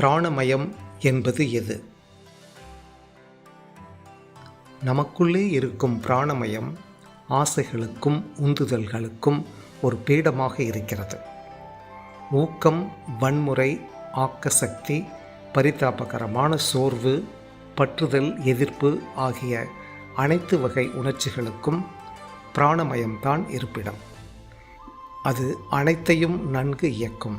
பிராணமயம் என்பது எது? நமக்குள்ளே இருக்கும் பிராணமயம் ஆசைகளுக்கும் உந்துதல்களுக்கும் ஒரு பீடமாக இருக்கிறது. ஊக்கம் வன்முறை ஆக்கசக்தி பரிதாபகரமான சோர்வு பற்றுதல் எதிர்ப்பு ஆகிய அனைத்து வகை உணர்ச்சிகளுக்கும் பிராணமயம்தான் இருப்பிடம். அது அனைத்தையும் நன்கு இயக்கும்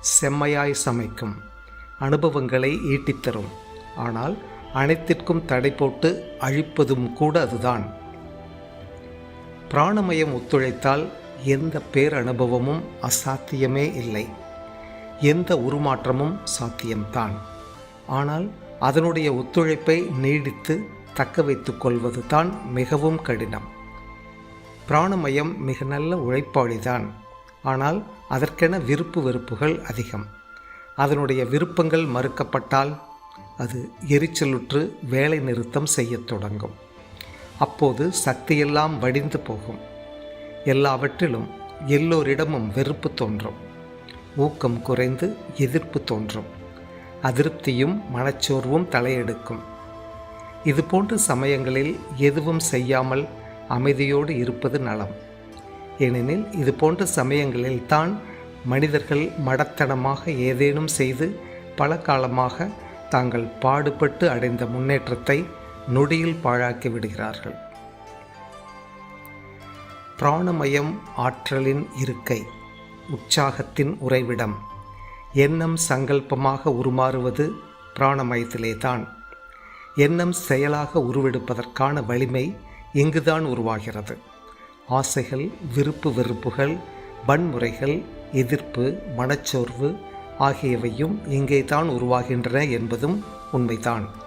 செம்மையாய் சமைக்கும் அனுபவங்களை ஈட்டித்தரும். ஆனால் அனைத்திற்கும் தடை போட்டு அழிப்பதும் கூட அதுதான். பிராணமயம் ஒத்துழைத்தால் எந்த பேரனுபவமும் அசாத்தியமே இல்லை. எந்த உருமாற்றமும் சாத்தியம்தான். ஆனால் அதனுடைய ஒத்துழைப்பை நீடித்து தக்க வைத்து கொள்வது தான் மிகவும் கடினம். பிராணமயம் மிக நல்ல உழைப்பாளிதான். ஆனால் அதற்கென விருப்பு வெறுப்புகள் அதிகம். அதனுடைய விருப்பங்கள் மறுக்கப்பட்டால் அது எரிச்சலுற்று வேலை நிறுத்தம் செய்யத் தொடங்கும். அப்போது சக்தியெல்லாம் வடிந்து போகும். எல்லாவற்றிலும் எல்லோரிடமும் வெறுப்பு தோன்றும். ஊக்கம் குறைந்து எதிர்ப்பு தோன்றும். அதிருப்தியும் மனச்சோர்வும் தலையெடுக்கும். இது போன்ற சமயங்களில் எதுவும் செய்யாமல் அமைதியோடு இருப்பது நலம். ஏனெனில் இது போன்ற சமயங்களில் தான் மனிதர்கள் மடத்தனமாக ஏதேனும் செய்து பல காலமாக தாங்கள் பாடுபட்டு அடைந்த முன்னேற்றத்தை நொடியில் பாழாக்கி விடுகிறார்கள். பிராணமயம் ஆற்றலின் இருக்கை உற்சாகத்தின் உறைவிடம் எண்ணம் சங்கல்பமாக உருமாறுவது பிராணமயத்திலே தான் எண்ணம் செயலாக உருவெடுப்பதற்கான வலிமை இங்குதான் உருவாகிறது. ஆசைகள் விருப்பு வெறுப்புகள் வன்முறைகள் எதிர்ப்பு மனச்சோர்வு ஆகியவையும் இங்கே தான் உருவாகின்றன என்பதும் உண்மைதான்.